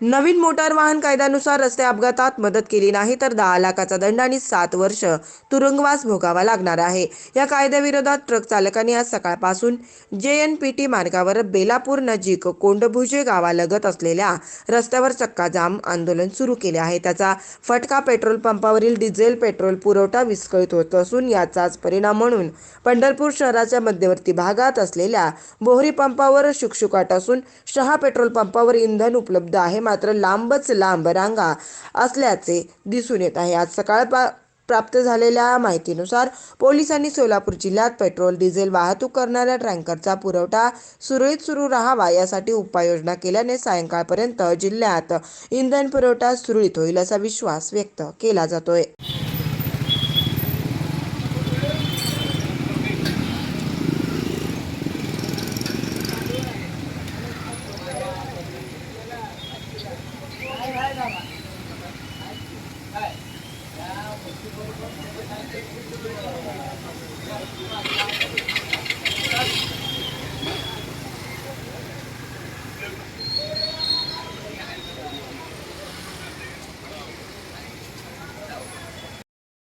नवीन motor वाहन कायद्यानुसार रस्ते अपघातात मदत केली नाही तर दहा लाखाचा दंड आणि सात वर्ष तुरुंगवास भोगावा लागणार आहे. या कायद्याविरोधात ट्रक चालकांनी आज सकाळपासून जे एन पी टी मार्गावर बेलापूर नजीक कोंडभुजे गावालगत असलेल्या रस्त्यावर चक्काजाम आंदोलन सुरू केले आहे. त्याचा फटका पेट्रोल पंपावरील डिझेल पेट्रोल पुरवठा विस्कळीत होत असून याचाच परिणाम म्हणून पंढरपूर शहराच्या मध्यवर्ती भागात असलेल्या बोहरी पंपावर शुकशुकाट असून शहा पेट्रोल पंपावर इंधन उपलब्ध आहे. मात्र लांबच लांब रांगा असल्याचे दिसून येत आहे. आज सकाळ प्राप्त झालेल्या माहितीनुसार पोलिसांनी सोलापूर जिल्ह्यात पेट्रोल डिझेल वाहतूक करणाऱ्या टँकरचा पुरवठा सुरळीत सुरू राहावा यासाठी उपाययोजना केल्याने सायंकाळपर्यंत जिल्ह्यात इंधन पुरवठा सुरळीत होईल असा विश्वास व्यक्त केला जातोय. Thank you.